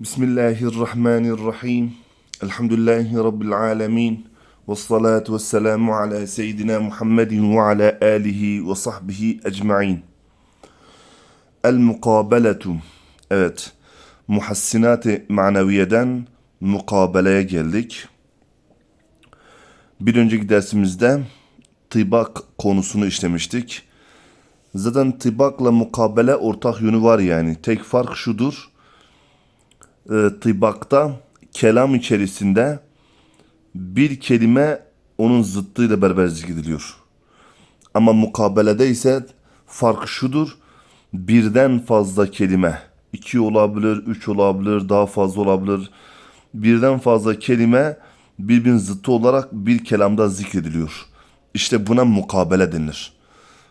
Bismillahirrahmanirrahim. Elhamdülillahi Rabbil alemin. Ve salatu ve selamu ala seyyidina Muhammedin ve ala alihi ve sahbihi ecma'in. El mukabeletu. Evet. Muhassinat-ı maneviyeden mukabeleye geldik. Bir önceki dersimizde tibak konusunu işlemiştik. Zaten tibakla mukabele ortak yönü var yani. Tek fark şudur. E, tibakta kelam içerisinde bir kelime onun zıttıyla beraber zikrediliyor. Ama mukabelede ise fark şudur. Birden fazla kelime. iki olabilir, üç olabilir, daha fazla olabilir. Birden fazla kelime birbirinin zıttı olarak bir kelamda zikrediliyor. İşte buna mukabele denir.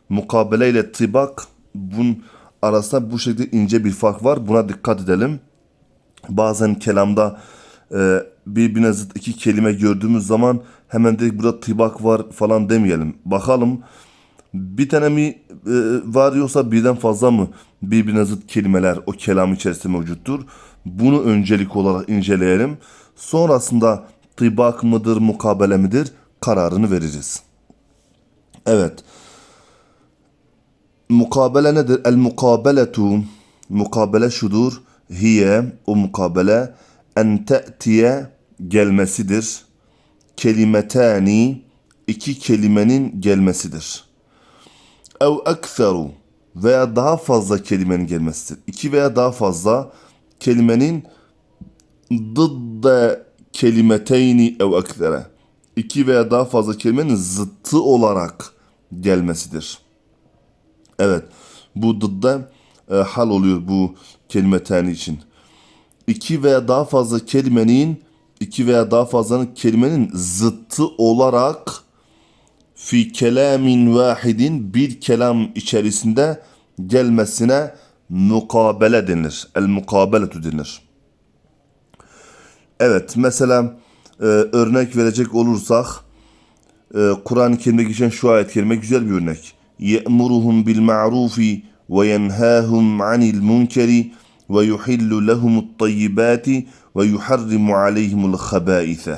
Mukabele ile tibak bunun arasında bu şekilde ince bir fark var. Buna dikkat edelim. Bazen kelamda e, birbirine zıt iki kelime gördüğümüz zaman hemen de burada tibak var falan demeyelim. Bakalım bir tane mi e, var yoksa birden fazla mı birbirine zıt kelimeler o kelam içerisinde mevcuttur. Bunu öncelik olarak inceleyelim. Sonrasında tibak mıdır, mukabele midir kararını veririz. Evet. Mukabele nedir? El mukabeletu mukabele şudur. Hiye o mukabele en te'tiye gelmesidir. Kelimetani iki kelimenin gelmesidir. Ev ekseru veya daha fazla kelimenin gelmesidir. İki veya daha fazla kelimenin dıdde kelimeteyni ev eksere. İki veya daha fazla kelimenin zıttı olarak gelmesidir. Evet. Bu dıdda e, hal oluyor bu kelimeteni için. İki veya daha fazla kelimenin iki veya daha fazla kelimenin zıttı olarak fi kelamin vahidin bir kelam içerisinde gelmesine mukabele denir. El mukabeletu denir. Evet mesela e, örnek verecek olursak e, Kur'an-ı Kerim'de geçen şu ayet kelime güzel bir örnek. يأمرهم بالمعروف وينهاهم عن المنكر ويحل لهم الطيبات ويحرم عليهم الخبائث.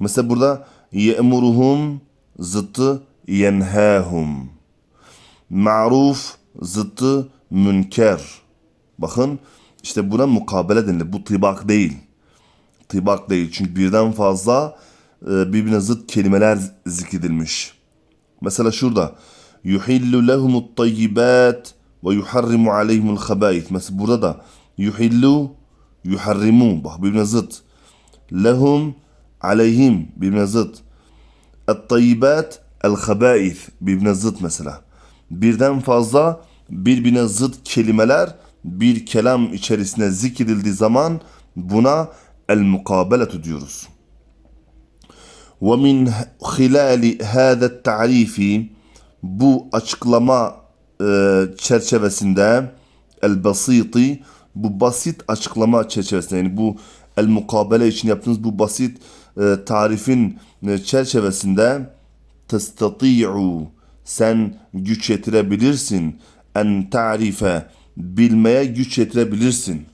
Mesela burada ye'muruhum zıttı yenhâhum. Ma'ruf zıttı münker. Bakın işte buna mukabele denilir. Bu tibak değil. Tibak değil. Çünkü birden fazla e, birbirine zıt kelimeler zikredilmiş. Mesela şurada yuhillu lehumut tayyibat ve yuharrimu aleyhimul habait. Mesela burada da yuhillu yuharrimu. Bak birbirine zıt. Lehum aleyhim birbirine zıt. Et-tayyibat el-habait birbirine zıt mesela. Birden fazla birbirine zıt kelimeler bir kelam içerisinde zikredildiği zaman buna el-mukabeletu diyoruz. ومن خلال هذا التعريف bu açıklama e, çerçevesinde el basiti bu basit açıklama çerçevesinde yani bu el mukabele için yaptığınız bu basit e, tarifin e, çerçevesinde testati'u sen güç yetirebilirsin en ta'rife bilmeye güç yetirebilirsin.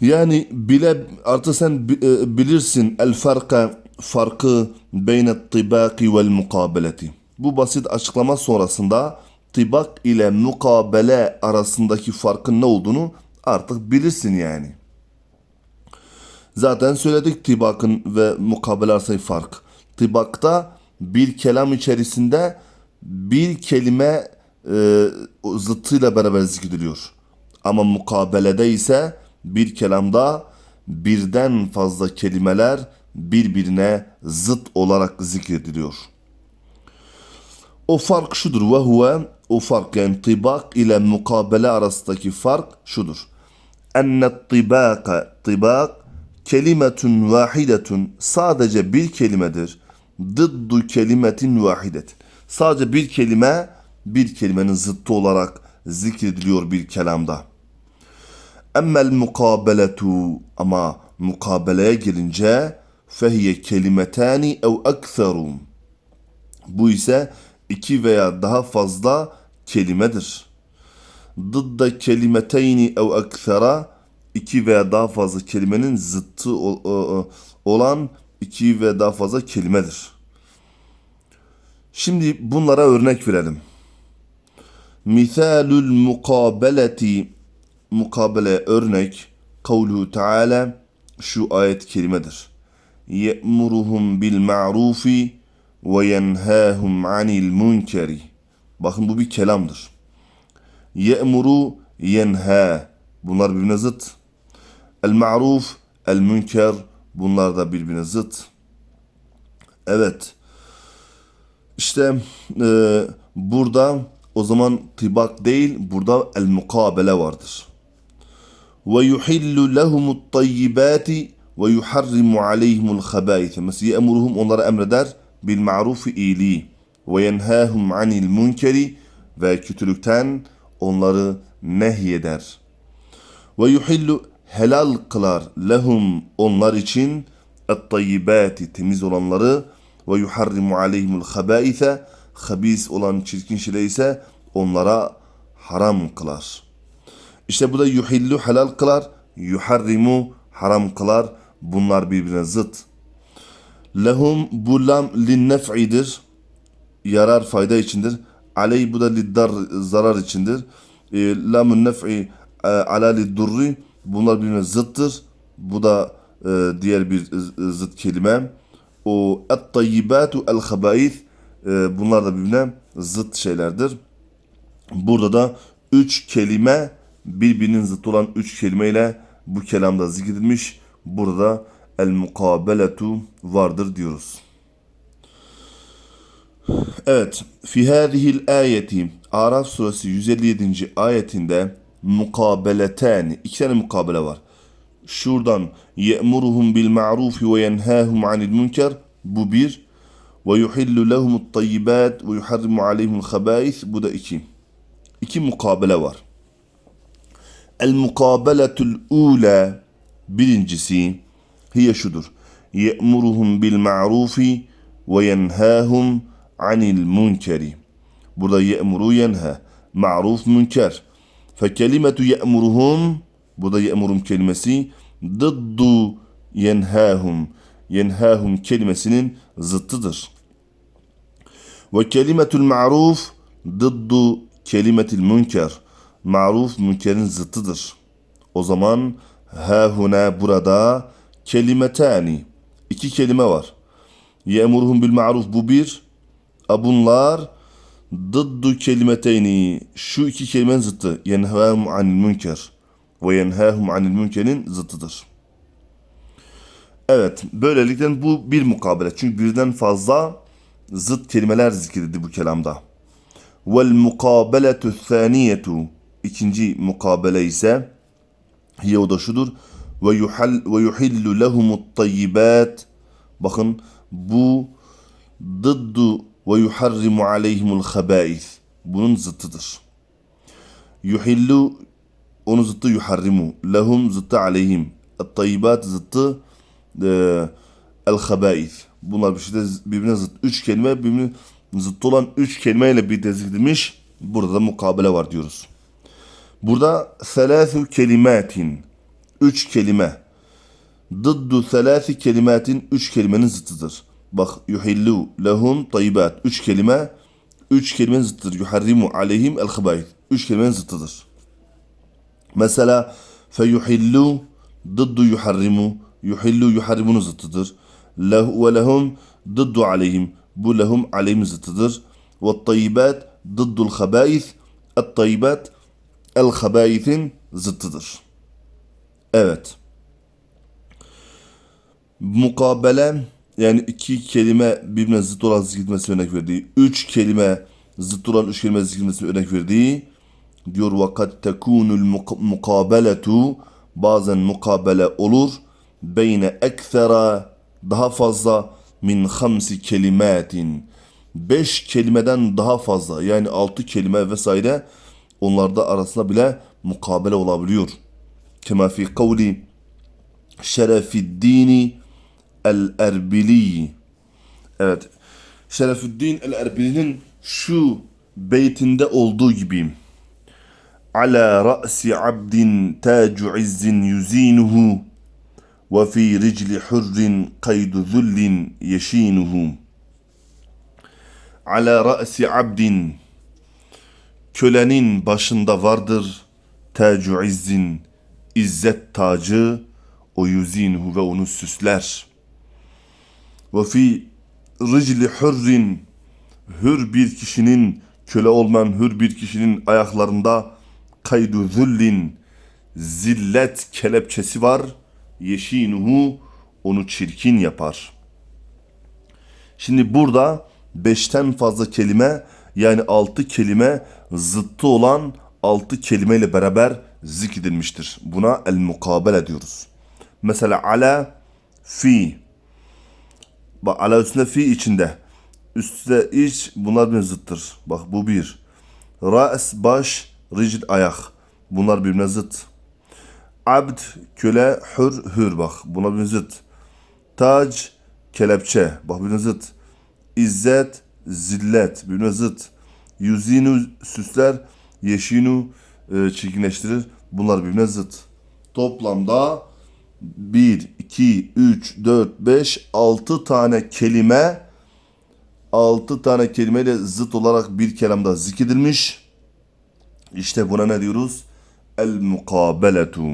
Yani bile artık sen bilirsin el farka farkı beyne tibaki vel mukabeleti. Bu basit açıklama sonrasında tibak ile mukabele arasındaki farkın ne olduğunu artık bilirsin yani. Zaten söyledik tibakın ve mukabele arasındaki fark. Tibakta bir kelam içerisinde bir kelime e, zıttıyla beraber zikrediliyor. Ama mukabelede ise bir kelamda birden fazla kelimeler birbirine zıt olarak zikrediliyor. O fark şudur ve huve o fark yani tibak ile mukabele arasındaki fark şudur. Enne tibaka tibak kelimetun vahidetun sadece bir kelimedir. Dıddu kelimetin vahidetin. Sadece bir kelime bir kelimenin zıttı olarak zikrediliyor bir kelamda. Emmel mukabeletu ama mukabeleye gelince fehiye kelimetani ev ekserum. Bu ise iki veya daha fazla kelimedir. Dıdda kelimeteyni ev eksera iki veya daha fazla kelimenin zıttı olan iki ve daha fazla kelimedir. Şimdi bunlara örnek verelim. Misalul mukabeleti mukabele örnek kavluhu Teala şu ayet kelimedir. Ye'muruhum bil ma'rufi ve yenhâhum anil munkeri. Bakın bu bir kelamdır. Ye'muru yenha. Bunlar birbirine zıt. El ma'ruf. Bunlar da birbirine zıt. Evet. İşte e, burada o zaman tibak değil, burada el mukabele vardır. Ve yuhillu lehumut tayyibati ve yuharrimu aleyhimul habaith. Mesela ye'muruhum onlara emreder bil iyiliği ve yenhâhum anil münkeri ve kötülükten onları nehyeder. Ve yuhillu helal kılar lehum onlar için et tayyibati temiz olanları ve yuharrimu aleyhimul habaithe habis olan çirkin şeyler ise onlara haram kılar. İşte bu da yuhillu helal kılar, yuharrimu haram kılar. Bunlar birbirine zıt. Lehum bu lam lin nef'idir. Yarar fayda içindir. Aley bu da liddar zarar içindir. E, lamun nef'i e, ala liddurri bunlar birbirine zıttır. Bu da e, diğer bir e, zıt kelime. O et tayyibatu el habaith e, bunlar da birbirine zıt şeylerdir. Burada da üç kelime birbirinin zıt olan üç kelimeyle bu kelamda zikredilmiş. Burada el mukabeletu vardır diyoruz. Evet. Fi hadihil ayeti Araf suresi 157. ayetinde mukabeletani iki tane mukabele var. Şuradan ye'muruhum bil ma'rufi ve yenhâhum anil münker bu bir ve yuhillu lehumut tayyibat ve yuharrimu aleyhimul habâith bu da iki. İki mukabele var. El mukabeletul ula birincisi hiye şudur. Ye'muruhum bil ma'rufi ve yenhâhum anil münkeri. Burada ye'muru yenha. Ma'ruf münker. Fe kelimetu ye'muruhum burada ye'murum kelimesi dıddu yenhâhum. Yenhâhum kelimesinin zıttıdır. Ve kelimetul ma'ruf dıddu kelimetil münker. Maruf münkerin zıttıdır. O zaman ha huna burada kelimetani. iki kelime var. Ye'muruhum bil ma'ruf bu bir. A bunlar dıddu kelimeteyni. Şu iki kelimenin zıttı. Yenhâhum anil münker. Ve yenhâhum anil münkerin zıttıdır. Evet, böylelikle bu bir mukabele. Çünkü birden fazla zıt kelimeler zikredildi bu kelamda. Vel mukabeletu thaniyetu ikinci mukabele ise hiye o da şudur. Ve yuhal ve yuhillu lehumut tayyibat. Bakın bu dıddu ve yuharrimu aleyhimul habaith. Bunun zıttıdır. Yuhillu onun zıttı yuharrimu. Lehum zıttı aleyhim. Et-tayyibat zıttı e, el-habaith. Bunlar bir şeyde birbirine zıt. Üç kelime birbirine zıt olan üç kelimeyle bir zikredilmiş. Burada da mukabele var diyoruz. Burada selâsü kelimatin. Üç kelime. Dıddu selâsi kelimatin. Üç kelimenin zıttıdır. Bak yuhillu lehum tayyibat. Üç kelime. Üç kelimenin zıttıdır. Yuharrimu aleyhim el habayt. Üç kelimenin zıttıdır. Mesela feyuhillu dıddu yuharrimu. Yuhillu yuharrimunun zıttıdır. Lehu ve lehum dıddu aleyhim. Bu lehum aleyhim zıttıdır. Ve tayyibat dıddul habayth. Et tayyibat el habayithin zıttıdır. Evet. Mukabele yani iki kelime birbirine zıt olan zikretmesi örnek verdiği, üç kelime zıt olan üç kelime zikretmesi örnek verdiği diyor vakat tekunul mukabeletu bazen mukabele olur beyne ekthera daha fazla min hamsi kelimatin beş kelimeden daha fazla yani altı kelime vesaire onlarda arasında bile mukabele olabiliyor. Kema fi kavli Şerefiddini el-Erbili. Evet. Şerefüddin el-Erbili'nin şu beytinde olduğu gibi. ala ra'si abdin tacu izzin yuzinuhu ve fi ricli hurrin kaydu zullin yeşinuhu ala ra'si kölenin başında vardır tacu izzin izzet tacı o yuzinuhu ve onu süsler ve fi ricli hurrin hür bir kişinin köle olmayan hür bir kişinin ayaklarında kaydu züllin zillet kelepçesi var. Yeşinuhu onu çirkin yapar. Şimdi burada beşten fazla kelime yani altı kelime zıttı olan altı kelimeyle beraber zikredilmiştir. Buna el mukabele diyoruz. Mesela ala fi Bak ala üstünde fi içinde. Üstte iç bunlar birbirine zıttır. Bak bu bir. Ra's baş, ricl ayak. Bunlar birbirine zıt. Abd köle, hür hür bak. Bunlar birbirine zıt. Tac kelepçe. Bak birbirine zıt. İzzet zillet. Birbirine zıt. Yüzinu süsler, yeşinu e, çirkinleştirir. Bunlar birbirine zıt. Toplamda 1, 2, 3, 4, 5, 6 tane kelime 6 tane kelimeyle zıt olarak bir kelamda zikredilmiş. İşte buna ne diyoruz? El mukabeletu.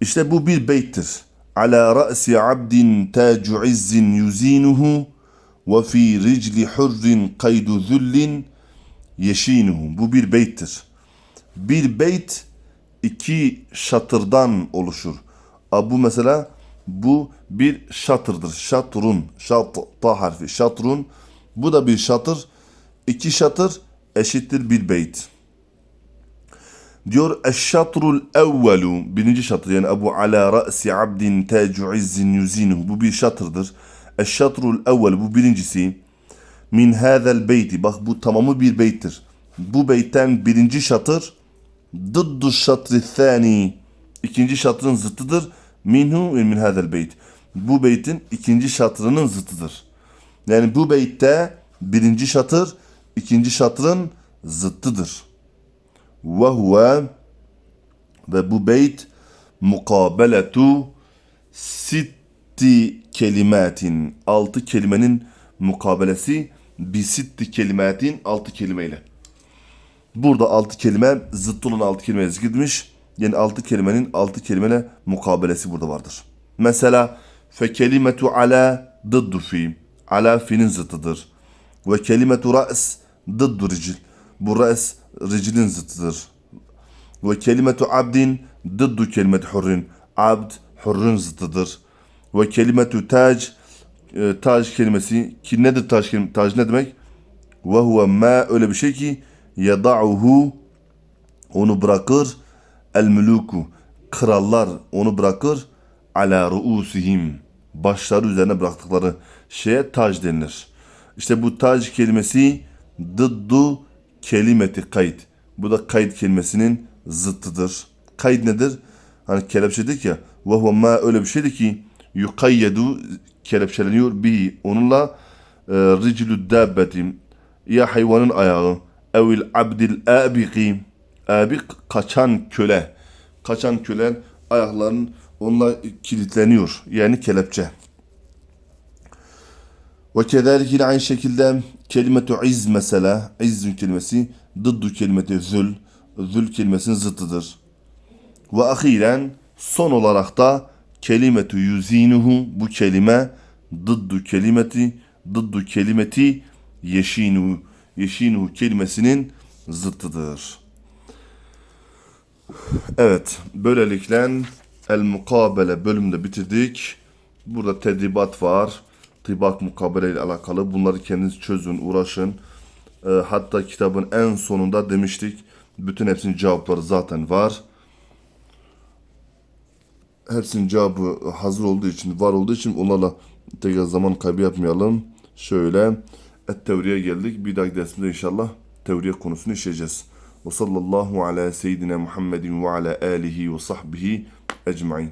İşte bu bir beyttir. Ala ra'si abdin tacu izzin yuzinuhu ve fi ricli hurrin kaydu zullin yeşinuhu. Bu bir beyttir. Bir beyt iki şatırdan oluşur. Bu mesela bu bir şatırdır. Şatrun, şat, ta harfi, şatrun. Bu da bir şatır. İki şatır eşittir bir beyt. Diyor eşşatrul evvelu birinci şatır yani Ebu ala ra'si abdin tacu izzin yuzinuhu bu bir şatırdır. Eşşatrul evvel bu birincisi min hâzel beyti bak bu tamamı bir beyttir. Bu beytten birinci şatır dıddu şatri thani ikinci şatrın zıttıdır. Minhu ve min hâzel beyt. Bu beytin ikinci şatrının zıttıdır. Yani bu beytte birinci şatır ikinci şatrın zıttıdır. Ve huve ve bu beyt mukabeletu sitti kelimatin altı kelimenin mukabelesi bi sitti kelimatin altı kelimeyle. Burada altı kelime zıt olan altı kelime zikredilmiş. Yani altı kelimenin altı kelimeyle mukabelesi burada vardır. Mesela fe kelimetu ala dıddu fi. Ala fi'nin zıttıdır. Ve kelimetu ra's dıddu ricil. Bu ra's ricilin zıttıdır. Ve kelimetu abdin dıddu kelimet hurrin. Abd hurrin zıttıdır. Ve kelimetu tac e, tac kelimesi ki nedir tac kelimesi? Tac ne demek? Ve huve ma öyle bir şey ki yada'uhu onu bırakır el muluku krallar onu bırakır ala ruusihim başları üzerine bıraktıkları şeye tac denilir. İşte bu tac kelimesi dıddu kelimeti kayıt. Bu da kayıt kelimesinin zıttıdır. Kayıt nedir? Hani kelepçe dedik ya. Ve ma öyle bir şeydi ki yukayyedu kelepçeleniyor bi onunla e, riclü dabbeti ya hayvanın ayağı evil abdil abiki abik kaçan köle. Kaçan kölen ayaklarının onunla kilitleniyor. Yani kelepçe. Ve kezalik yine aynı şekilde kelimetu iz mesela. İzzün kelimesi dıddu kelimeti zül. Zül kelimesinin zıttıdır. Ve ahiren son olarak da kelimetu yuzinuhu. Bu kelime dıddu kelimeti dıddu kelimeti yeşinuhu yeşinuhu kelimesinin zıttıdır. Evet, böylelikle el mukabele bölümünde bitirdik. Burada tedribat var. Tibak mukabele ile alakalı. Bunları kendiniz çözün, uğraşın. Ee, hatta kitabın en sonunda demiştik. Bütün hepsinin cevapları zaten var. Hepsinin cevabı hazır olduğu için, var olduğu için onlarla tekrar zaman kaybı yapmayalım. Şöyle et teoriye geldik. Bir dahaki dersimizde inşallah teoriye konusunu işleyeceğiz. Ve sallallahu ala seyyidina Muhammedin ve ala alihi ve sahbihi ecmain.